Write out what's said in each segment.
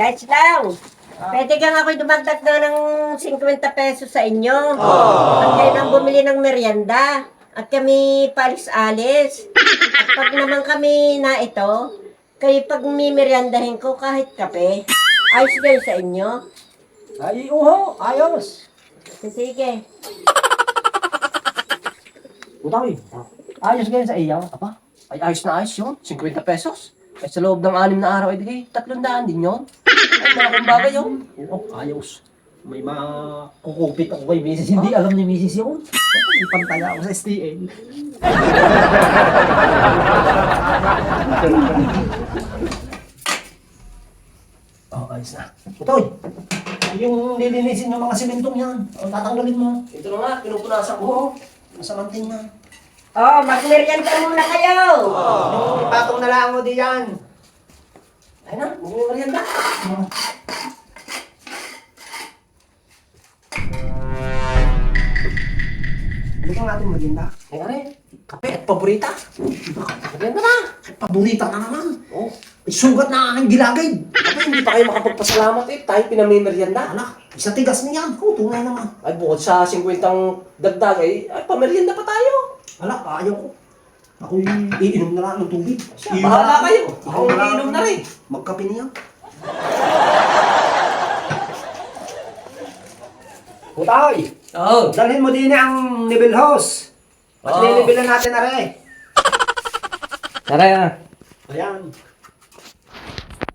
Guys lang. Pwede kang ako dumagdag na ng 50 pesos sa inyo. At kayo nang bumili ng merienda. At kami palis-alis. At pag naman kami na ito, kayo pag mimeriendahin ko kahit kape. Ayos kayo sa inyo. Ay, uho, ayos. Sige. Utawi, ayos ganyan sa iyo. Apa? Ay, ayos na ayos yun. 50 pesos. Ay, sa loob ng anim na araw, ay di kay tatlong daan din yun. Ay, malaking bagay yun. Oh, ayos. May mga kukupit ako kay Mrs. Hindi alam ni Mrs. yun. May pantaya ako sa STL. oh, ayos na. Utoy, yung lilinisin yung mga simentong yan. O, tatanggalin mo. Ito na nga, pinupunasan ko. Masamantin na. Oh, magmerienda muna kayo. Yung patong na lang mo diyan. Ayun na, mo merienda. Ano kang ating merienda? Ay, are, kape at paborita. Merienda na. Ay, paborita na naman. Oh. Ay, sugat na ang aking gilagid. Kapag hindi pa kayo makapagpasalamat eh, tayo pinamimerienda. Anak, isa tigas niyan. Oo, tunay naman. Ay, bukod sa 50 dagdag ay, ay pamerienda pa tayo. Anak, ayaw ko. Ako iinom na lang ng tubig. Siya, bahala kayo. Ako na lang. iinom na rin. Magkape niya. Putay! Oo. Dalhin mo din ang nibil hose. At Oo. lilibilan natin na rin. Tara na. Ayan.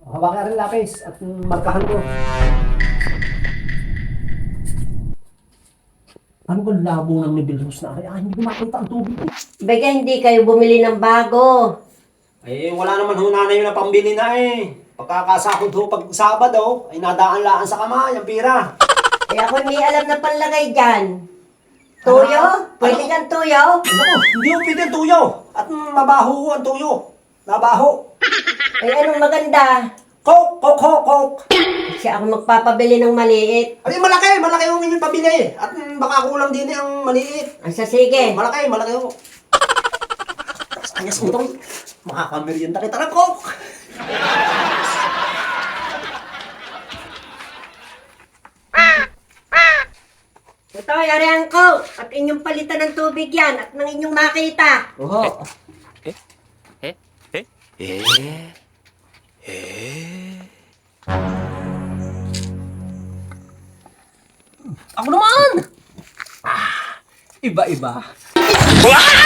Hawakan rin lapis at markahan ko. Ano ba labo ng nibil hose na rin? Ah, hindi ko makita ang tubig. Baga hindi kayo bumili ng bago. Eh, wala naman ho nanay na pambili na eh. Pagkakasakot ho pag Sabado, ay nadaan laan sa kamay ang pira. Eh ako may alam na panlagay dyan. Tuyo? Pwede kang tuyo? Naku, hindi ho pwede ang tuyo. At mabaho ho ang tuyo. Nabaho. Ay anong maganda? Coke, coke, coke, coke. Siya ako magpapabili ng maliit. Ay, malaki, malaki yung inyong pabili. At mm, baka kulang din eh ang maliit. Ang sasige. Malaki, malaki ho. Ayos mo ito. Makakamerienda kita ng coke. Ito, yarihan ko. At inyong palitan ng tubig yan at nang inyong makita. Oo. Ako naman! Ah, iba-iba. Ah!